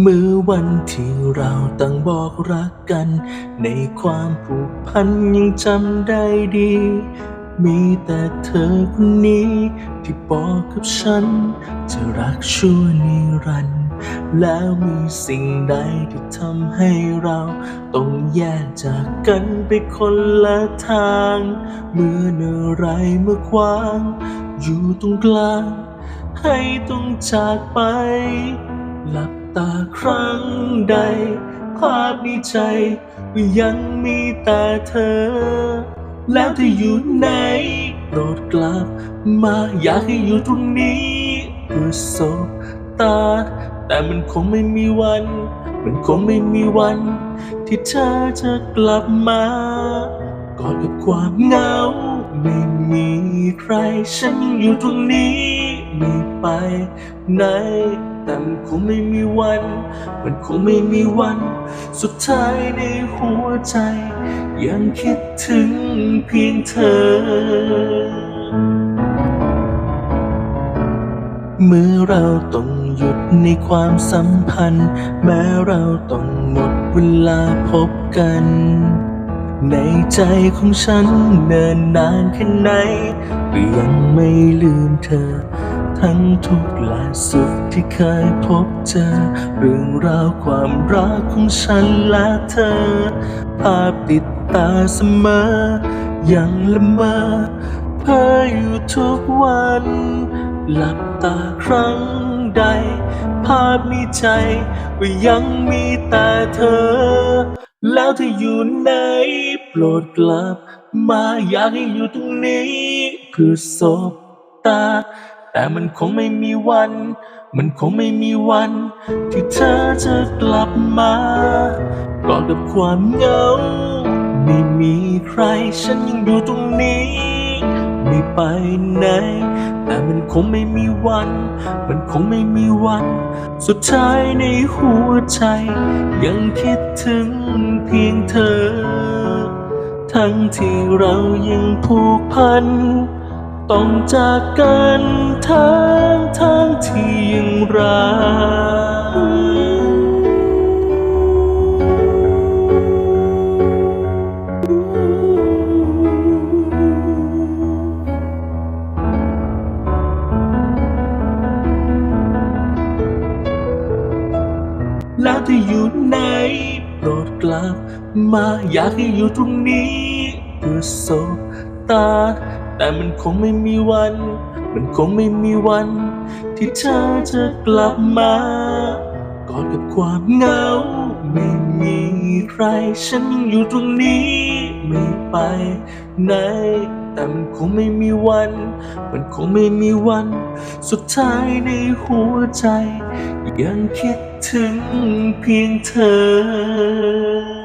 เมื่อวันที่เราต่างบอกรักกัน ในความผูกพันยังจำได้ดี มีแต่เธอคนนี้ ที่บอกกับฉัน จะรักชั่วนิรันดร์แล้วมีสิ่งใดที่ทำให้เรา ต้องแยกจากกันไปคนละทาง เมื่อเนอไรเมื่อควาง อยู่ตรงกลาง ให้ต้องจากไปหลับ ตาครั้งใดภาพในใจก็ยังมีแต่เธอ แล้วเธออยู่ไหนโปรดกลับมาอยากให้อยู่ตรงนี้เพื่อสบตา แต่มันคงไม่มีวัน มันคงไม่มีวัน ที่เธอจะกลับมากอนกับความเหงา ไม่มีใคร ฉันยังอยู่ตรงนี้ ไม่ไปไหน แต่มันคงไม่มีวัน มันคงไม่มีวัน สุดท้ายในหัวใจ ยังคิดถึงเพียงเธอ เมื่อเราต้องหยุดในความสัมพันธ์ แม้เราต้องหมดเวลาพบกัน ในใจของฉันเนินนานแค่ไหนก็ยังไม่ลืมเธอ ทั้งทุกข์และสุขที่เคยพบเจอ เรื่องราวความรักของฉันและเธอ ภาพติดตาเสมอ ยังละเมอเพ้ออยู่ทุกวัน หลับตาครั้งใด ภาพในใจก็ยังมีแต่เธอ แล้วเธออยู่ไหนโปรดกลับ มาอยากให้อยู่ตรงนี้เพื่อสบตา แต่มันคงไม่มีวัน มันคงไม่มีวัน ที่เธอจะกลับมาก่อนกับความเหงา ไม่มีใครฉันยังอยู่ตรงนี้ ไม่ไปไหน แต่มันคงไม่มีวัน มันคงไม่มีวัน สุดท้ายในหัวใจ ยังคิดถึงเพียงเธอ ทั้งที่เรายังผูกพัน ต้องจากกันทั้งทั้งที่ยังรักแล้วเธออยู่ไหนโปรดกลับมาอยากให้อยู่ตรงนี้เพื่อสบตา แต่มันคงไม่มีวัน มันคงไม่มีวัน ที่เธอจะกลับมากอนกับความเหงา ไม่มีใคร ฉันยังอยู่ตรงนี้ ไม่ไปไหน แต่มันคงไม่มีวัน มันคงไม่มีวัน สุดท้ายในหัวใจ ยังคิดถึงเพียงเธอ